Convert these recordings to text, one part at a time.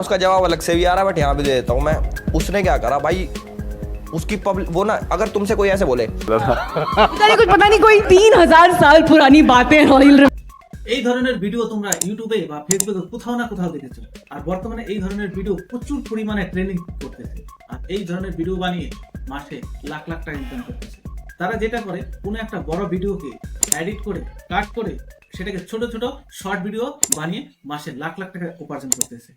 उसका जवाब अलग से भी आ रहा है बट यहाँ भी दे देता हूँ मैं उसने क्या करा भाई उसकी पब्लिक वो ना अगर तुमसे कोई ऐसे बोले अरे कुछ पता नहीं कोई तीन हजार साल पुरानी बातें रॉयल এই ধরনের ভিডিও তোমরা ইউটিউবে বা ফেসবুকে কোথাও না কোথাও দেখেছো আর বর্তমানে এই ধরনের ভিডিও প্রচুর পরিমাণে ট্রেনিং করতেছে আর এই ধরনের ভিডিও বানিয়ে মাসে লাখ লাখ টাকা ইনকাম করতেছে তারা যেটা করে কোনো একটা বড় ভিডিওকে এডিট করে কাট করে সেটাকে ছোট ছোট শর্ট ভিডিও বানিয়ে মাসে লাখ লাখ টাকা উপার্জন করতেছে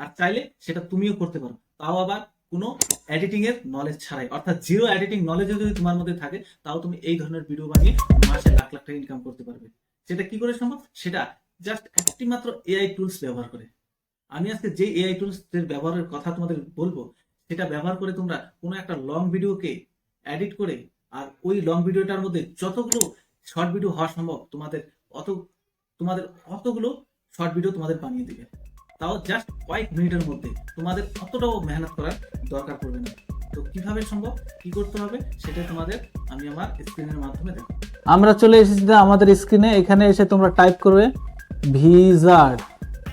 আর চাইলে সেটা তুমিও করতে পারো। তাও আবার কোনো এডিটিং এর নলেজ ছাড়াই। অর্থাৎ জিরো এডিটিং নলেজও যদি তোমার মধ্যে থাকে, তাও তুমি এই ধরনের ভিডিও বানিয়ে মাসে লাখ লাখ টাকা ইনকাম করতে পারবে। সেটা কি করে সম্ভব? সেটা জাস্ট একটি মাত্র এআই টুলস ব্যবহার করে। আমি আজকে যে এআই টুলস এর ব্যবহারের কথা তোমাদের বলব, সেটা ব্যবহার করে তোমরা কোনো একটা লং ভিডিওকে এডিট করে আর ওই লং ভিডিওটার মধ্যে যতগুলো শর্ট ভিডিও হওয়া সম্ভব, তোমাদের অত তোমাদের অতগুলো শর্ট ভিডিও তোমাদের বানিয়ে দিবে। তাও জাস্ট কয়েক মিনিটের মধ্যে। তোমাদের অতটাও মেহনত করার দরকার পড়বে না। তো কীভাবে সম্ভব, কি করতে হবে, সেটা তোমাদের আমি আমার স্ক্রিনের মাধ্যমে দেখো আমরা চলে এসেছি আমাদের স্ক্রিনে এখানে এসে তোমরা টাইপ করবে ভিজার্ড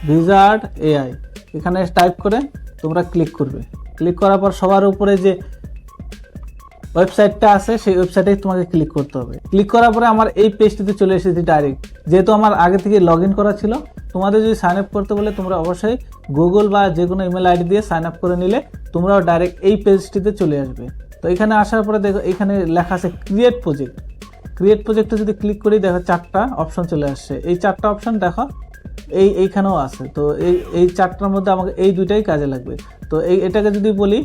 ভিজার্ড এআই এখানে টাইপ করে তোমরা ক্লিক করবে। ক্লিক করার পর সবার উপরে যে ওয়েবসাইটটা আছে, সেই ওয়েবসাইটে তোমাকে ক্লিক করতে হবে। ক্লিক করার পরে আমার এই পেজটিতে চলে এসেছি ডাইরেক্ট যেহেতু আমার আগে থেকে লগ করা ছিল, তোমাদের যদি সাইন আপ করতে বলে, তোমরা অবশ্যই গুগল বা যে কোনো ইমেল আইডি দিয়ে সাইন আপ করে নিলে তোমরাও ডাইরেক্ট এই পেজটিতে চলে আসবে। তো এখানে আসার পরে দেখো, এখানে লেখা আছে ক্রিয়েট প্রজেক্ট ক্রিয়েট প্রজেক্টে যদি ক্লিক করি, দেখো চারটা অপশন চলে আসছে। এই চারটা অপশন দেখো, এই এইখানেও আছে। তো এই এই চারটার মধ্যে আমাকে এই দুইটাই কাজে লাগবে। তো এই, এটাকে যদি বলি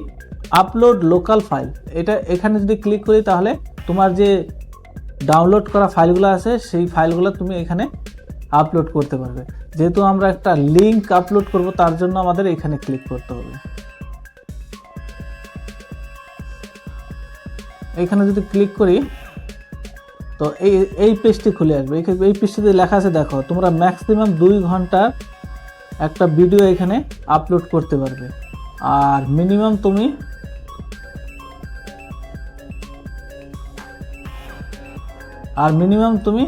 আপলোড লোকাল ফাইল এটা এখানে যদি ক্লিক করি তাহলে তোমার যে ডাউনলোড করা ফাইলগুলো আছে, সেই ফাইলগুলো তুমি এখানে আপলোড করতে পারবে। যেহেতু আমরা একটা লিঙ্ক আপলোড করব, তার জন্য আমাদের এখানে ক্লিক করতে হবে। এখানে যদি ক্লিক করি, তো এই এই পেজটি খুলে আসবে। এই পেজটিতে লেখা আছে, দেখো, তোমরা ম্যাক্সিমাম দুই ঘণ্টার একটা ভিডিও এখানে আপলোড করতে পারবে। আর মিনিমাম তুমি আর মিনিমাম তুমি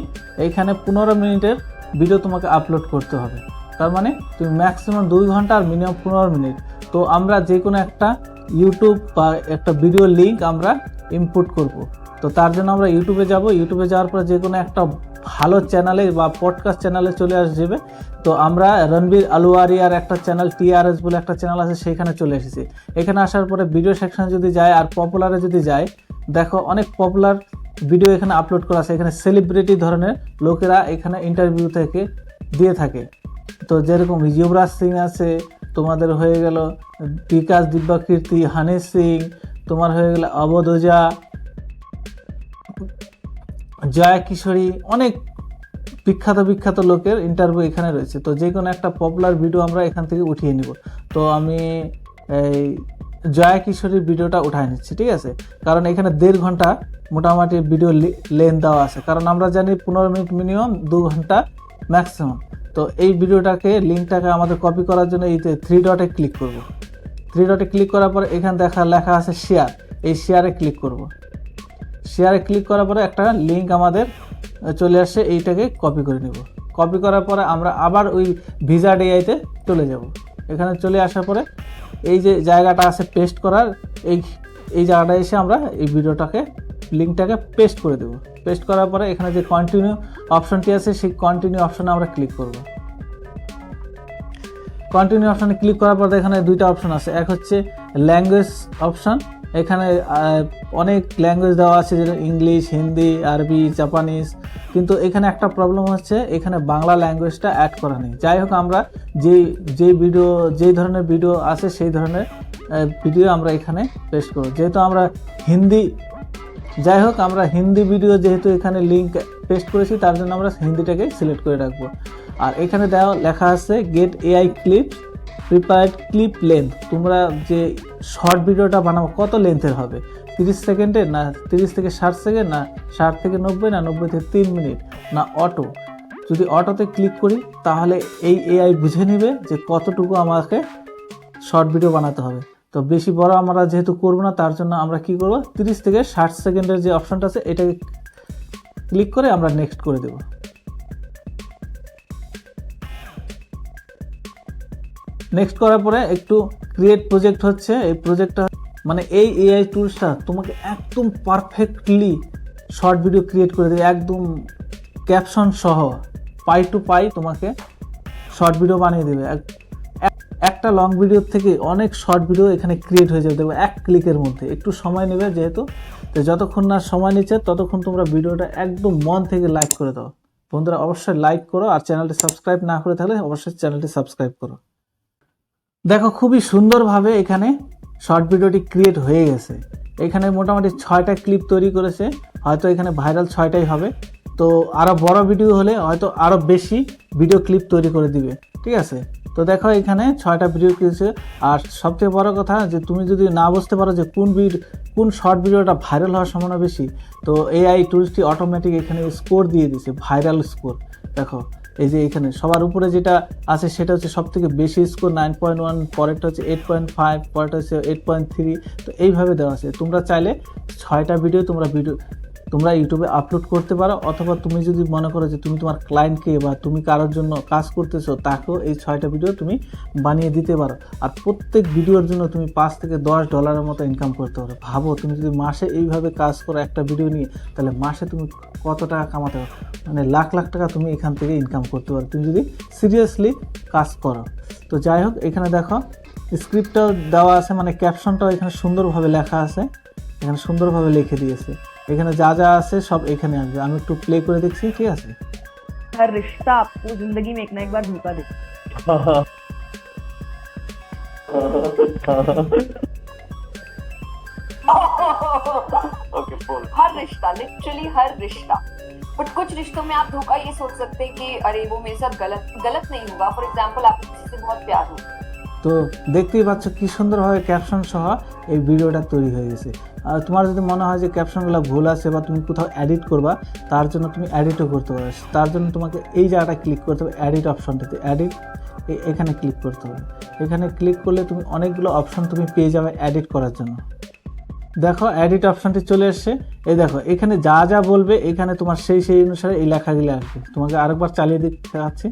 এইখানে পনেরো মিনিটের ভিডিও তোমাকে আপলোড করতে হবে। তার মানে তুমি ম্যাক্সিমাম দুই ঘণ্টা আর মিনিমাম পনেরো মিনিট। তো আমরা যে কোনো একটা ইউটিউব বা একটা ভিডিও লিঙ্ক আমরা ইনপুট করব। তো তার জন্য আমরা ইউটিউবে যাব। ইউটিউবে যাওয়ার পরে যে কোনো একটা ভালো চ্যানেলে বা পডকাস্ট চ্যানেলে চলে আসবে। তো আমরা রণবীর আলুয়ারিয়ার একটা চ্যানেল টিআরএস বলে একটা চ্যানেল আছে সেখানে চলে এসেছি। এখানে আসার পরে ভিডিও সেকশন যদি যায় আর পপুলারে যদি যায়, দেখো অনেক পপুলার ভিডিও এখানে আপলোড করা আছে। এখানে সেলিব্রিটি ধরনের লোকেরা এখানে ইন্টারভিউ থেকে দিয়ে থাকে। তো যেরকম যুবরাজ সিং আছে, তোমাদের হয়ে গেল বিকাশ দিব্যাকীর্তি হানি সিং, তোমার হয়ে গেল অবধ ওঝা, জয়া কিশোরী, অনেক বিখ্যাত বিখ্যাত লোকের ইন্টারভিউ এখানে রয়েছে। তো যে কোনো একটা পপুলার ভিডিও আমরা এখান থেকে উঠিয়ে নিব। তো আমি এই জয়া কিশোরীর ভিডিওটা উঠায় নিচ্ছি, ঠিক আছে? কারণ এখানে দেড় ঘণ্টা মোটামুটি ভিডিও লেন দেওয়া আছে। কারণ আমরা জানি পনেরো মিনিট মিনিমাম দু ঘণ্টা ম্যাক্সিমাম তো এই ভিডিওটাকে লিঙ্কটাকে আমাদের কপি করার জন্য এই থ্রি ডটে ক্লিক করব। থ্রি ডটে ক্লিক করার পরে এখানে দেখা, লেখা আছে শেয়ার এই শেয়ারে ক্লিক করব। শেয়ারে ক্লিক করার পরে একটা লিঙ্ক আমাদের চলে আসছে এইটাকে কপি করে নেব। কপি করার পরে আমরা আবার ওই ভিজা ডিআইতে চলে যাব। এখানে চলে আসার পরে এই যে জায়গাটা আছে পেস্ট করার, এই এই জায়গাটা এসে আমরা এই ভিডিওটাকে লিঙ্কটাকে পেস্ট করে দেব। পেস্ট করার পরে এখানে যে কন্টিনিউ অপশনটি আছে, সেই কন্টিনিউ অপশনে আমরা ক্লিক করব। কন্টিনিউ অপশানে ক্লিক করার পর এখানে দুইটা অপশন আছে। এক হচ্ছে ল্যাঙ্গুয়েজ অপশন এখানে অনেক ল্যাঙ্গুয়েজ দেওয়া আছে যেটা ইংলিশ হিন্দি আরবি জাপানিজ কিন্তু এখানে একটা প্রবলেম হচ্ছে, এখানে বাংলা ল্যাঙ্গুয়েজটা অ্যাড করা নেই। যাই হোক, আমরা যেই যেই ভিডিও যেই ধরনের ভিডিও আছে, সেই ধরনের ভিডিও আমরা এখানে পেস্ট করব। যেহেতু আমরা হিন্দি, যাই হোক, আমরা হিন্দি ভিডিও যেহেতু এখানে লিঙ্ক পেস্ট করেছি, তার জন্য আমরা হিন্দিটাকে সিলেক্ট করে রাখব। আর এখানে দেওয়া, লেখা আছে get AI clips prepared clip length তোমরা যে শর্ট ভিডিওটা বানাবো, কত লেন্থের হবে? তিরিশ সেকেন্ডের না তিরিশ থেকে ষাট সেকেন্ড না ষাট থেকে নব্বই না নব্বই থেকে তিন মিনিট না অটো যদি অটোতে ক্লিক করি, তাহলে এই এআই বুঝে নেবে যে কতটুকু আমাকে শর্ট ভিডিও বানাতে হবে। তো বেশি বড় আমরা যেহেতু করব না, তার জন্য আমরা কি করব? তিরিশ থেকে ষাট সেকেন্ডের যে অপশনটা আছে, এটাকে ক্লিক করে আমরা নেক্সট করে দেব। নেক্সট করার পরে একটু ক্রিয়েট প্রজেক্ট হচ্ছে। এই প্রজেক্টটা মানে এই এআই টুলসটা তোমাকে একদম পারফেক্টলি শর্ট ভিডিও ক্রিয়েট করে দেবে। একদম ক্যাপশন সহ পাই টু পাই তোমাকে শর্ট ভিডিও বানিয়ে দেবে। এক- এক- একটা লং ভিডিও থেকে অনেক শর্ট ভিডিও এখানে ক্রিয়েট হয়ে যাবে। দেখবে এক ক্লিকের মধ্যে। একটু সময় নেবে যেহেতু। তো যতক্ষণ না সময় নিচ্ছে, ততক্ষণ তোমরা ভিডিওটা একদম মন থেকে লাইক করে দাও। বন্ধুরা, অবশ্যই লাইক করো আর চ্যানেলটি সাবস্ক্রাইব না করে থাকলে অবশ্যই চ্যানেলটি সাবস্ক্রাইব করো। দেখো, খুবই সুন্দরভাবে এখানে শর্ট ভিডিওটি ক্রিয়েট হয়ে গেছে। এখানে মোটামুটি ছয়টা ক্লিপ তৈরি করেছে, হয়তো এখানে ভাইরাল ছয়টাই হবে। তো আরও বড় ভিডিও হলে হয়তো আরও বেশি ভিডিও ক্লিপ তৈরি করে দিবে, ঠিক আছে? তো দেখো, এখানে ছয়টা ভিডিও করেছে আর সবচেয়ে বড় কথা যে, তুমি যদি না বুঝতে পারো যে, কোন ভিডিও কোন শর্ট ভিডিওটা ভাইরাল হওয়ার সম্ভাবনা বেশি, তো এআই টুলসটি অটোমেটিক এখানে স্কোর দিয়ে দিছে ভাইরাল স্কোর দেখো এই যে এখানে সবার উপরে যেটা আছে সেটা হচ্ছে সব থেকে বেশি স্কোর নাইন পয়েন্ট ওয়ান পরেরটা হচ্ছে এইট পয়েন্ট ফাইভ পরেরটা হচ্ছে এইট পয়েন্ট থ্রি তো এইভাবে দেওয়া আছে। তোমরা চাইলে ছয়টা ভিডিও তোমরা ভিডিও তোমরা ইউটিউবে আপলোড করতে পারো, অথবা তুমি যদি মনে করো যে তুমি তোমার ক্লায়েন্টকে বা তুমি কারোর জন্য কাজ করতেছো, তাকেও এই ছয়টা ভিডিও তুমি বানিয়ে দিতে পারো। আর প্রত্যেক ভিডিওর জন্য তুমি পাঁচ থেকে দশ ডলারের মতো ইনকাম করতে পারো। ভাবো, তুমি যদি মাসে এইভাবে কাজ করো একটা ভিডিও নিয়ে, তাহলে মাসে তুমি কত টাকা কামাতে পারো? মানে লাখ লাখ টাকা তুমি এখান থেকে ইনকাম করতে পারো। তুমি যদি সিরিয়াসলি কাজ করো। তো যাই হোক, এখানে দেখো স্ক্রিপ্টটাও দেওয়া আছে মানে ক্যাপশনটাও এখানে সুন্দরভাবে লেখা আছে। এখানে সুন্দরভাবে লিখে দিয়েছে। এখানে যা যা আছে সব এখানে আসবে আমি একটু প্লে করে দেখছি ঠিক আছে हर रिश्ता आपको जिंदगी में एक ना एक बार धोखा दे हर रिश्ता लिटरली हर रिश्ता बट कुछ रिश्तों में आप धोखा ये सोच सकते हैं कि अरे वो मेरे साथ गलत गलत नहीं होगा फॉर एग्जाम्पल आपको किसी से बहुत प्यार हो তো দেখতেই পাচ্ছ কি সুন্দরভাবে ক্যাপশন সহ এই ভিডিওটা তৈরি হয়ে গেছে আর তোমার যদি মনে হয় যে ক্যাপশনগুলো ভুল আছে বা তুমি কোথাও অ্যাডিট করবা, তার জন্য তুমি অ্যাডিটও করতে পারো। তার জন্য তোমাকে এই জায়গাটা ক্লিক করতে হবে অ্যাডিট অপশনটিতে অ্যাডিট এখানে ক্লিক করতে হবে। এখানে ক্লিক করলে তুমি অনেকগুলো অপশন তুমি পেয়ে যাবে অ্যাডিট করার জন্য। দেখো অ্যাডিট অপশানটি চলে এসছে। এই দেখো, এখানে যা যা বলবে, এখানে তোমার সেই সেই অনুসারে এই লেখাগুলি আসবে। তোমাকে আরেকবার চালিয়ে দিতে আছে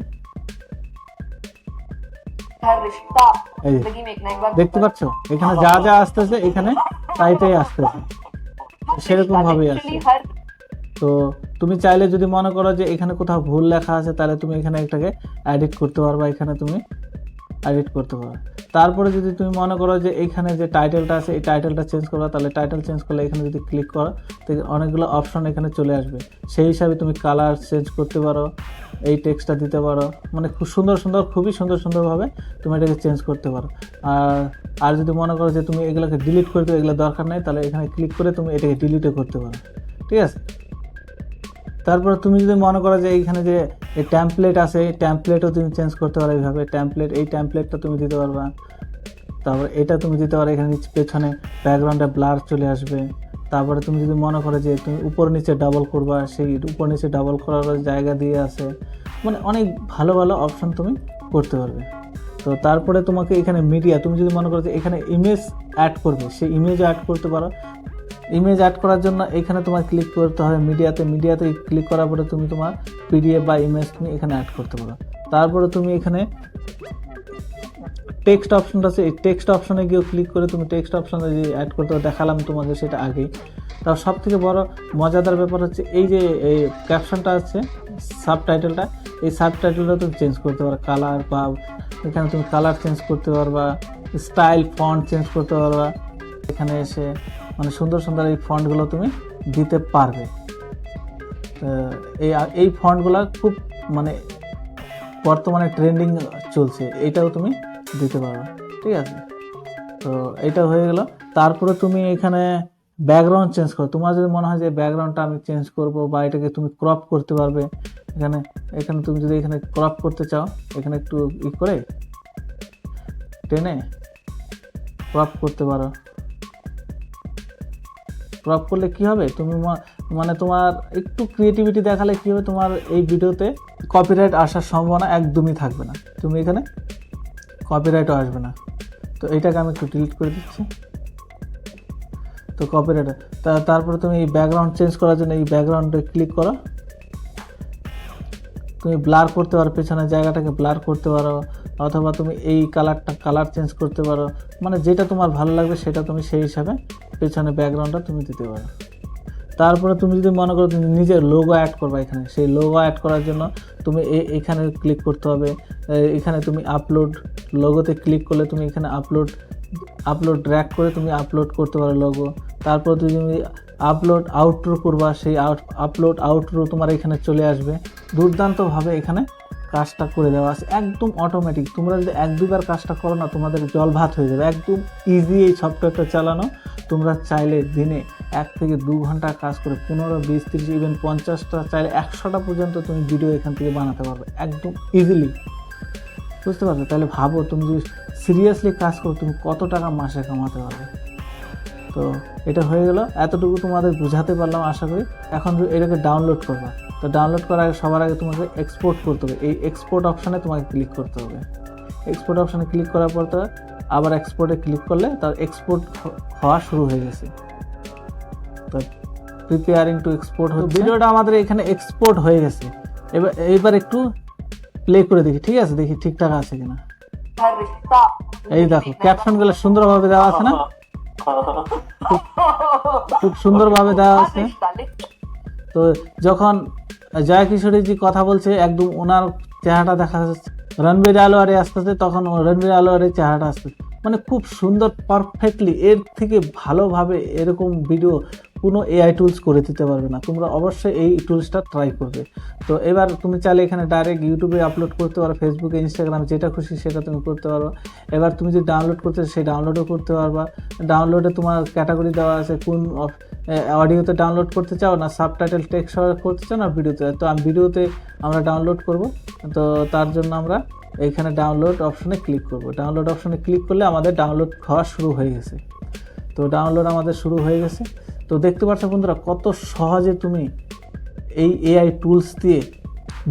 এই দেখতে পাচ্ছ? এখানে যা যা আসতেছে এখানে তাই তাই আসতেছে। সেরকম ভাবেই আসছে। তো তুমি চাইলে যদি মনে করো যে এখানে কোথাও ভুল লেখা আছে তাহলে তুমি এখানে এটাকে এডিট করতে পারবা এখানে তুমি এডিট করতে পারো। তারপরে যদি তুমি মনে করো যে এখানে যে টাইটেলটা আছে এই টাইটেলটা চেঞ্জ করো তাহলে টাইটেল চেঞ্জ করলে এখানে যদি ক্লিক করো তো অনেকগুলো অপশন এখানে চলে আসবে। সেই হিসাবে তুমি কালার চেঞ্জ করতে পারো। এই টেক্সটটা দিতে পারো। মানে খুব সুন্দর সুন্দর, খুবই সুন্দর, সুন্দরভাবে তুমি এটাকে চেঞ্জ করতে পারো। আর আর যদি মনে করো যে তুমি এগুলোকে ডিলিট করে দেবে এগুলো দরকার নেই, তাহলে এখানে ক্লিক করে তুমি এটাকে ডিলিটও করতে পারো। ঠিক আছে? তারপরে তুমি যদি মনে করো যে এইখানে যে এই ট্যাম্পলেট আছে, এই ট্যাম্পলেটও তুমি চেঞ্জ করতে পারো এইভাবে। ট্যাম্পলেট এই ট্যাম্পলেটটা তুমি দিতে পারবা। তারপর এটা তুমি দিতে পারো, এখানে পেছনে ব্যাকগ্রাউন্ডে ব্লার চলে আসবে। তারপরে তুমি যদি মনে করো যে তুমি উপর নিচে ডাবল করবা, সেই উপর নিচে ডাবল করার জায়গা দিয়ে আছে মানে অনেক ভালো ভালো অপশন তুমি করতে পারবে। তো তারপরে তোমাকে এখানে মিডিয়া তুমি যদি মনে করো যে এখানে ইমেজ অ্যাড করবে, সেই ইমেজ অ্যাড করতে পারো। ইমেজ অ্যাড করার জন্য এখানে তোমার ক্লিক করতে হবে মিডিয়াতে মিডিয়াতে ক্লিক করার পরে তুমি তোমার পিডিএফ বা ইমেজ তুমি এখানে অ্যাড করতে পারো। তারপরে তুমি এখানে টেক্সট অপশনটা আছে, এই টেক্সট অপশনে গিয়ে ক্লিক করে তুমি টেক্সট অপশনে যে অ্যাড করতে দেখালাম তোমাকে সেটা আগেই। তার সব থেকে বড় মজাদার ব্যাপার হচ্ছে এই যে, এই ক্যাপশনটা আছে সাব টাইটেলটা এই সাব টাইটেলটা তুমি চেঞ্জ করতে পারো কালার বা এখানে তুমি কালার চেঞ্জ করতে পারবা স্টাইল ফন্ট চেঞ্জ করতে পারবা, এখানে এসে মানে সুন্দর সুন্দর এই ফন্টগুলো তুমি দিতে পারবে। এই এই ফন্টগুলো খুব মানে বর্তমানে ট্রেন্ডিং চলছে, এটাও তুমি দিতে পারবে ঠিক আছে? তো এটা হয়ে গেল। তারপরে তুমি এখানে ব্যাকগ্রাউন্ড চেঞ্জ করো। তোমার যদি মনে হয় যে ব্যাকগ্রাউন্ডটা আমি চেঞ্জ করব বা এটাকে তুমি ক্রপ করতে পারবে, এখানে এখানে তুমি যদি এখানে ক্রপ করতে চাও, এখানে একটু ই করে টেনে ক্রপ করতে পারো। ক্রপ করলে কি হবে? তুমি মানে তোমার একটু ক্রিয়েটিভিটি দেখালে কি হবে? তোমার এই ভিডিওতে কপিরাইট আসার সম্ভাবনা একদমই থাকবে না। তুমি এখানে কপিরাইটও আসবে না। তো এটাকে আমি একটু ডিলিট করে দিচ্ছি। তো কপিরাইট তা, তারপরে তুমি এই ব্যাকগ্রাউন্ড চেঞ্জ করার জন্য এই ব্যাকগ্রাউন্ডে ক্লিক করো। তুমি ব্লার করতে পারো, পেছনের জায়গাটাকে ব্লার করতে পারো, অথবা তুমি এই কালারটা কালার চেঞ্জ করতে পারো। মানে যেটা তোমার ভালো লাগবে সেটা তুমি সেই হিসাবে পেছনে ব্যাকগ্রাউন্ডটা তুমি দিতে পারো। তারপরে তুমি যদি মনে করো তুমি নিজের লোগো অ্যাড করবে এখানে, সেই লোগো অ্যাড করার জন্য তুমি এখানে ক্লিক করতে হবে। এখানে তুমি আপলোড লোগোতে ক্লিক করলে তুমি এখানে আপলোড আপলোড ড্র্যাগ করে তুমি আপলোড করতে পারো লোগো তারপর তুমি আপলোড আউটরো করবা, সেই আউট আপলোড আউটরো তোমার এখানে চলে আসবে। দুর্দান্তভাবে এখানে কাজটা করে দেওয়া আছে, একদম অটোমেটিক তোমরা যদি এক দুবার কাজটা করো না, তোমাদের জল ভাত হয়ে যাবে। একদম ইজি এই সফটওয়্যারটা চালানো। তোমরা চাইলে দিনে এক থেকে দু ঘণ্টা কাজ করে পনেরো, বিশ, তিরিশ ইভেন পঞ্চাশটা, চাইলে একশোটা পর্যন্ত তুমি ভিডিও এখান থেকে বানাতে পারবে, একদম ইজিলি বুঝতে পারছ তাহলে ভাবো, তুমি যদি সিরিয়াসলি কাজ করো, তুমি কত টাকা মাসে কামাতে পারবে? তো এটা হয়ে গেল, এতটুকু তোমাদের বুঝাতে পারলাম আশা করি। এখন এটাকে ডাউনলোড করবা। তো ডাউনলোড করার আগে, সবার আগে তোমাকে এক্সপোর্ট করতে হবে। এই এক্সপোর্ট অপশানে তোমাকে ক্লিক করতে হবে। এক্সপোর্ট অপশানে ক্লিক করার পর তো আবার এক্সপোর্টে ক্লিক করলে তার এক্সপোর্ট হওয়া শুরু হয়ে গেছে। করতে প্রিপেয়ারিং টু এক্সপোর্ট হচ্ছে। ভিডিওটা আমাদের এখানে এক্সপোর্ট হয়ে গেছে। এবার এইবার একটু প্লে করে দেখি ঠিক আছে? দেখি ঠিকঠাক আছে কিনা। এই দেখো ক্যাপশনগুলো সুন্দরভাবে দেওয়া আছে না? খুব সুন্দরভাবে দেওয়া আছে। তো যখন জয়া কিশোরীজি কথা বলছে একদম ওনার চেহারাটা দেখা যাচ্ছে। রণবীর আলোয়ারে আস্তে আস্তে তখন রণবীর আলোয়ারের চেহারাটা আসতে মানে খুব সুন্দর পারফেক্টলি এর থেকে ভালোভাবে এরকম ভিডিও কোনো এআই টুলস করে দিতে পারবে না। তোমরা অবশ্যই এই টুলসটা ট্রাই করবে। তো এবার তুমি চাইলে এখানে ডাইরেক্ট ইউটিউবে আপলোড করতে পারো ফেসবুকে ইনস্টাগ্রামে যেটা খুশি সেটা তুমি করতে পারো। এবার তুমি যদি ডাউনলোড করতে সেই ডাউনলোডও করতে পারবা। ডাউনলোডে তোমার ক্যাটাগরি দেওয়া আছে কোন অডিওতে ডাউনলোড করতে চাও না সাবটাইটেল টেক্সট করতে চাও না ভিডিওতে, তো আমি ভিডিওতে আমরা ডাউনলোড করব। তো তার জন্য আমরা এইখানে ডাউনলোড অপশনে ক্লিক করব। ডাউনলোড অপশনে ক্লিক করলে আমাদের ডাউনলোড হওয়া শুরু হয়ে গেছে। তো ডাউনলোড আমাদের শুরু হয়ে গেছে। তো দেখতে পাচ্ছ বন্ধুরা, কত সহজে তুমি এই এআই টুলস দিয়ে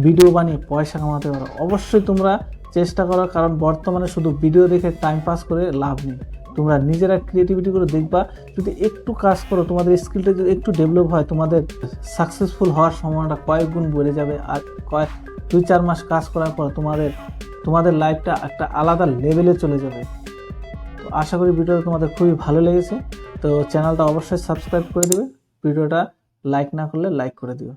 ভিডিও বানিয়ে পয়সা কামাতে পারো। অবশ্যই তোমরা চেষ্টা করো, কারণ বর্তমানে শুধু ভিডিও দেখে টাইম পাস করে লাভ নেই। তোমরা নিজেরা ক্রিয়েটিভিটি করে দেখবা, যদি একটু কাজ করো, তোমাদের স্কিলটা যদি একটু ডেভেলপ হয়, তোমাদের সাকসেসফুল হওয়ার সম্ভাবনাটা কয়েক গুণ বেড়ে যাবে। আর কয়েক দুই চার মাস কাজ করার পর তোমাদের তোমাদের লাইফটা একটা আলাদা লেভেলে চলে যাবে। তো আশা করি ভিডিওটা তোমাদের খুবই ভালো লেগেছে। তো চ্যানেলটা অবশ্যই সাবস্ক্রাইব করে দেবে। ভিডিওটা লাইক না করলে লাইক করে দিও।